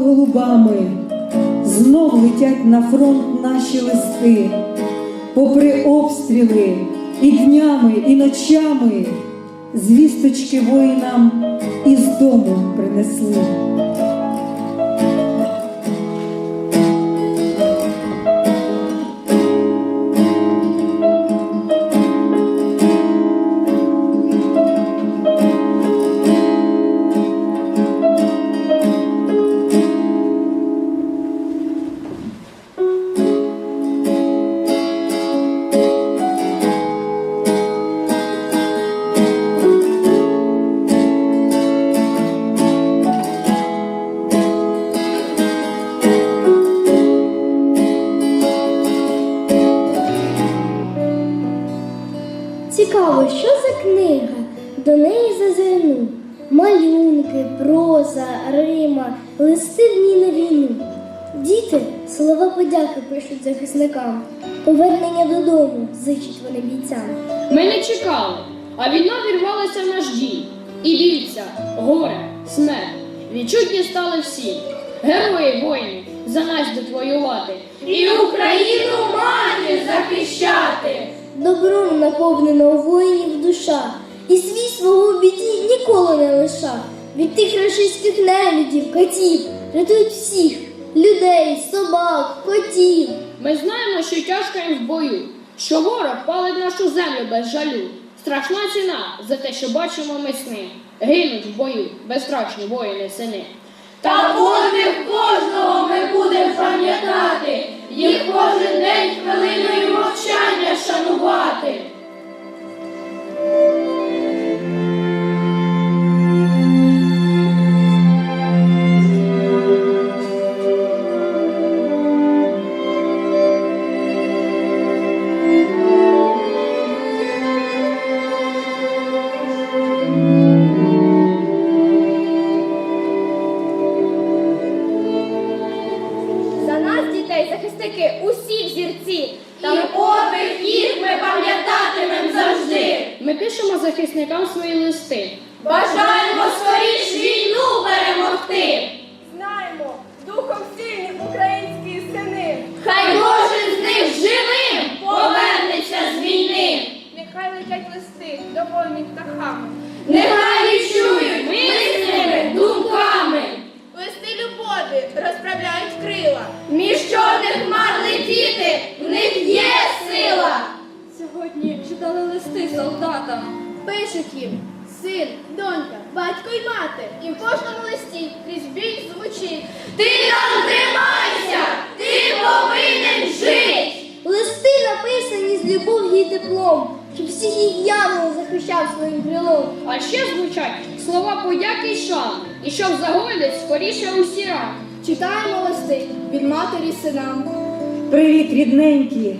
голубами знов летять на фронт наші листи, попри обстріли і днями, і ночами звісточки воїнам із дому принесли. Цікаво, що за книга? До неї зазирну. Малюнки, проза, рима, листи в ній на війну. Діти слова подяки пишуть захисникам. Повернення додому зичать вони бійцям. Ми не чекали, а війна вірвалася в наш дім. І дивіться, горе, смерть, відчутні стали всі. Герої воїни за нас йдуть воювати. І Україну має захищати. Добром наповнена у воїнів душа, і свій свого біді ніколи не лиша. Від тих рашистських нелюдів, катів, рятують всіх людей, собак, котів. Ми знаємо, що тяжко їм в бою, що ворог палить нашу землю без жалю. Страшна ціна за те, що бачимо ми сни. Гинуть в бою безстрашні воїни сини. Та подвиг кожного ми будемо пам'ятати, листи солдатам. Пишуть їм син, донька, батько й мати. І в кожному листі крізь біль звучить. Ти там тримайся, ти повинен жити. Листи написані з любов'ю і теплом, щоб всіх їх явно захищав своїм крилом. А ще звучать слова подяки й шани, і щоб загоїлись скоріше усі рани. Читаємо листи від матері синам. Привіт, рідненькі,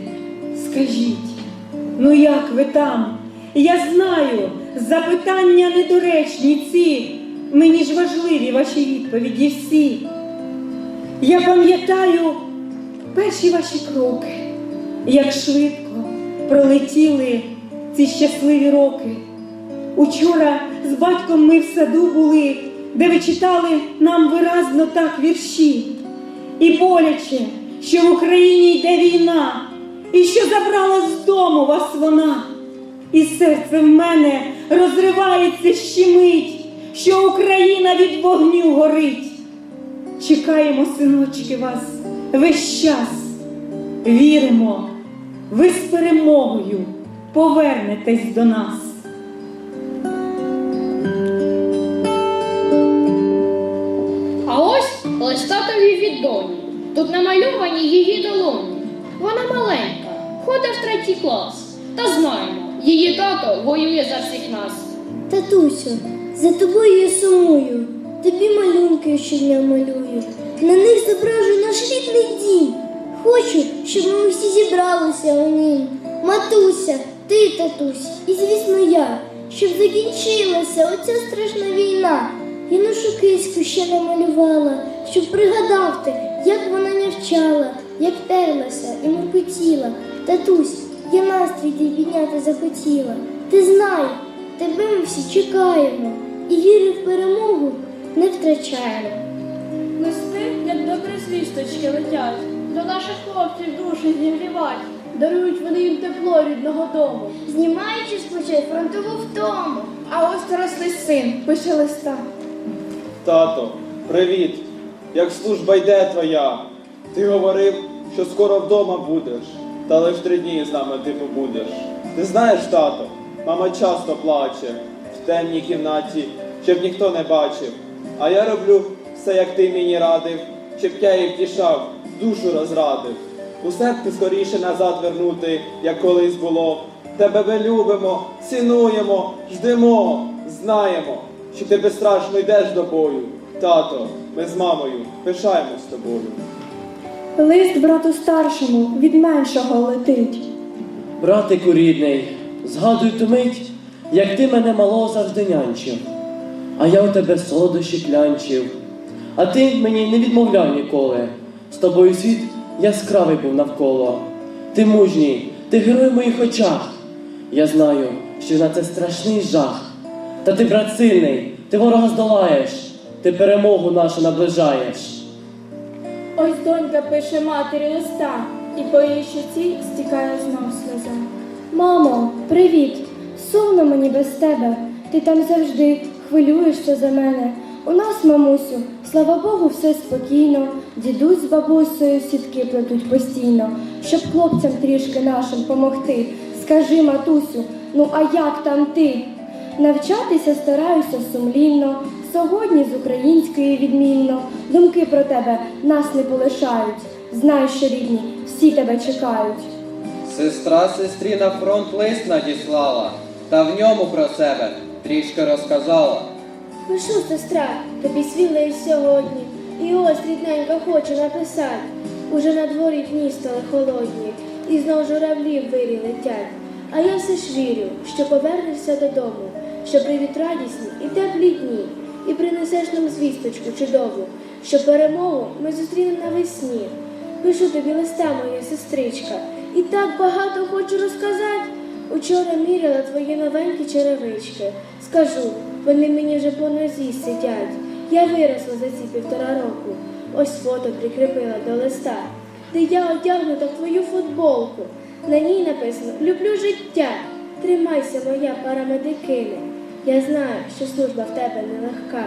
скажіть, ну як ви там? Я знаю, запитання недоречні ці, мені ж важливі ваші відповіді всі. Я пам'ятаю перші ваші кроки, як швидко пролетіли ці щасливі роки. Учора з батьком ми в саду були, де ви читали нам виразно так вірші. І боляче, що в Україні йде війна, і що забрала з дому вас вона. І серце в мене розривається щемить, що Україна від вогню горить. Чекаємо, синочки, вас весь час. Віримо, ви з перемогою повернетесь до нас. А ось листатові від доні. Тут намальовані її долоні. Вона маленька, ходить в третій клас. Та знаємо, її тато воює за всіх нас. Татусю, за тобою я сумую, тобі малюнки щодня малюю. На них зображую наш рідний дім. Хочу, щоб ми всі зібралися у нім. Матуся, ти, татусь, і звісно я, щоб закінчилася оця страшна війна. І нашу киську ще намалювала, щоб пригадав ти, як вона навчала, як терлася і муркотіла. Татусь, я настрій твій підняти захотіла. Ти знай, тебе ми всі чекаємо і віри в перемогу не втрачаємо. Листи як добрі звісточки летять, до наших хлопців душі зігрівать, дарують вони їм тепло рідного дому. Знімаючи з плечей фронтову втому. А ось дорослий син пише листа. Тато, привіт! Як служба йде твоя? Ти говорив, що скоро вдома будеш, та лиш три дні з нами ти побудеш. Ти знаєш, тато, мама часто плаче в темній кімнаті, щоб ніхто не бачив. А я роблю все, як ти мені радив, щоб я її втішав, душу розрадив. Усе ти скоріше назад вернути, як колись було. Тебе ми любимо, цінуємо, ждемо, знаємо, що ти безстрашно йдеш до бою. Тато, ми з мамою пишаємось тобою. Лист брату старшому від меншого летить. Братику рідний, згадуй ту мить, як ти мене малого завжди нянчив, а я у тебе солодощі клянчив. А ти мені не відмовляв ніколи. З тобою світ яскравий був навколо. Ти мужній, ти герой в моїх очах. Я знаю, що на це страшний жах. Та ти, брат, сильний, ти ворога здолаєш, ти перемогу нашу наближаєш. Ось донька пише матері листа, і по її щоці стікає знов сльоза. Мамо, привіт! Сумно мені без тебе. Ти там завжди хвилюєшся за мене. У нас, мамусю, слава Богу, все спокійно. Дідусь з бабусею сітки плетуть постійно, щоб хлопцям трішки нашим помогти. Скажи, матусю, ну а як там ти? Навчатися стараюся сумлінно, сьогодні з української відмінно. Думки про тебе нас не полишають. Знай, що рідні, всі тебе чекають. Сестра сестрі на фронт лист надіслала, та в ньому про себе трішки розказала. Пишу, сестра, тобі свій лист сьогодні. І ось рідненько хочу написати. Уже на дворі дні стали холодні, і знов журавлі в вирі летять. А я все ж вірю, що повернешся додому, що привіт радісні і теплі дні, і принесеш нам звісточку чудову, що перемогу ми зустрінемо навесні. Пишу тобі листа, моя сестричка, і так багато хочу розказати. Учора міряла твої новенькі черевички. Скажу, вони мені вже по нозі сидять. Я виросла за ці півтора року. Ось фото прикріпила до листа, де я одягнута твою футболку. На ній написано Люблю життя. Тримайся, моя парамедикине. Я знаю, що служба в тебе нелегка.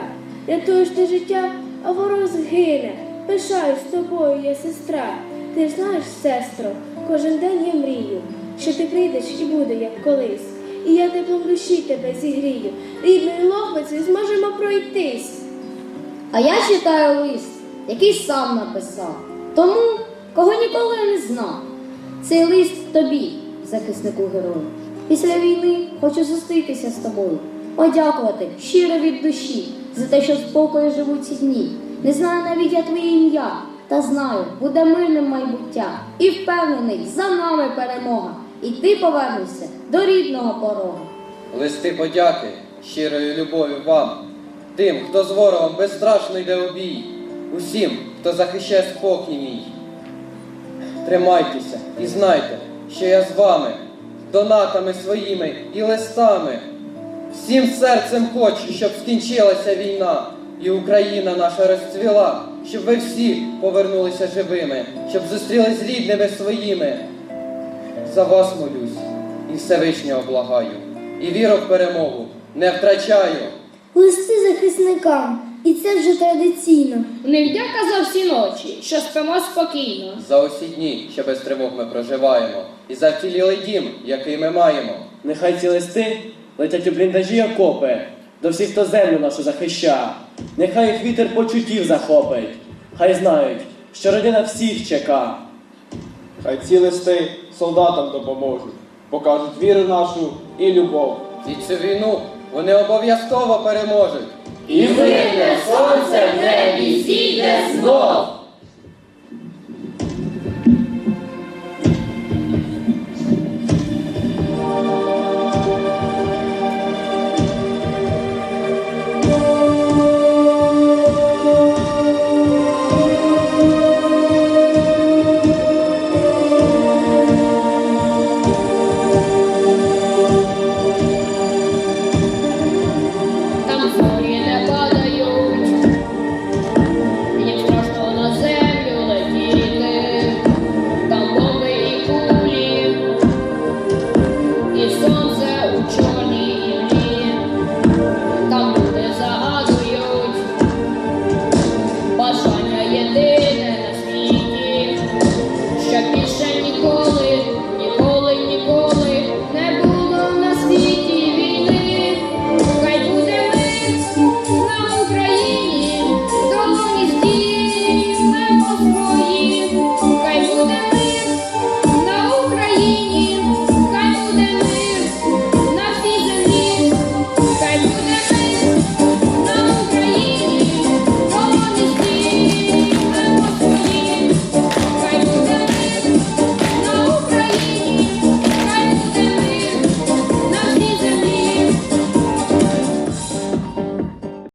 Рятуєш ти життя, а ворог згине. Пишаюсь тобою, я сестра. Ти ж знаєш, сестро, кожен день я мрію, що ти прийдеш і буде, як колись. І я теплом душі тебе зігрію. Рідною лохвицею зможемо пройтись. А я читаю лист, який сам написав, тому, кого ніколи не знав. Цей лист тобі, захиснику герою. Після війни хочу зустрітися з тобою, подякувати щиро від душі за те, що в спокої живуть ці дні. Не знаю навіть я твоє ім'я, та знаю, буде мирним майбуття. І впевнений, за нами перемога. І ти повернешся до рідного порога. Листи подяки щирою любов'ю вам, тим, хто з ворогом безстрашно йде у бій, усім, хто захищає спокій мій. Тримайтеся і знайте, що я з вами, донатами своїми і листами. Всім серцем хочу, щоб скінчилася війна, і Україна наша розцвіла, щоб ви всі повернулися живими, щоб зустрілись з рідними своїми. За вас молюсь і Всевишнього благаю, і віру в перемогу не втрачаю. Листи захисникам, і це вже традиційно. Них за всі ночі, що спимо спокійно. За усі дні, що без тривог ми проживаємо, і за вцілілий дім, який ми маємо. Нехай ці листи летять у бліндажі окопи до всіх, хто землю нашу захища. Нехай їх вітер почуттів захопить. Хай знають, що родина всіх чека. Хай ці листи солдатам допоможуть, покажуть віру нашу і любов. І цю війну вони обов'язково переможуть. І Мирне сонце в небі зійде знов.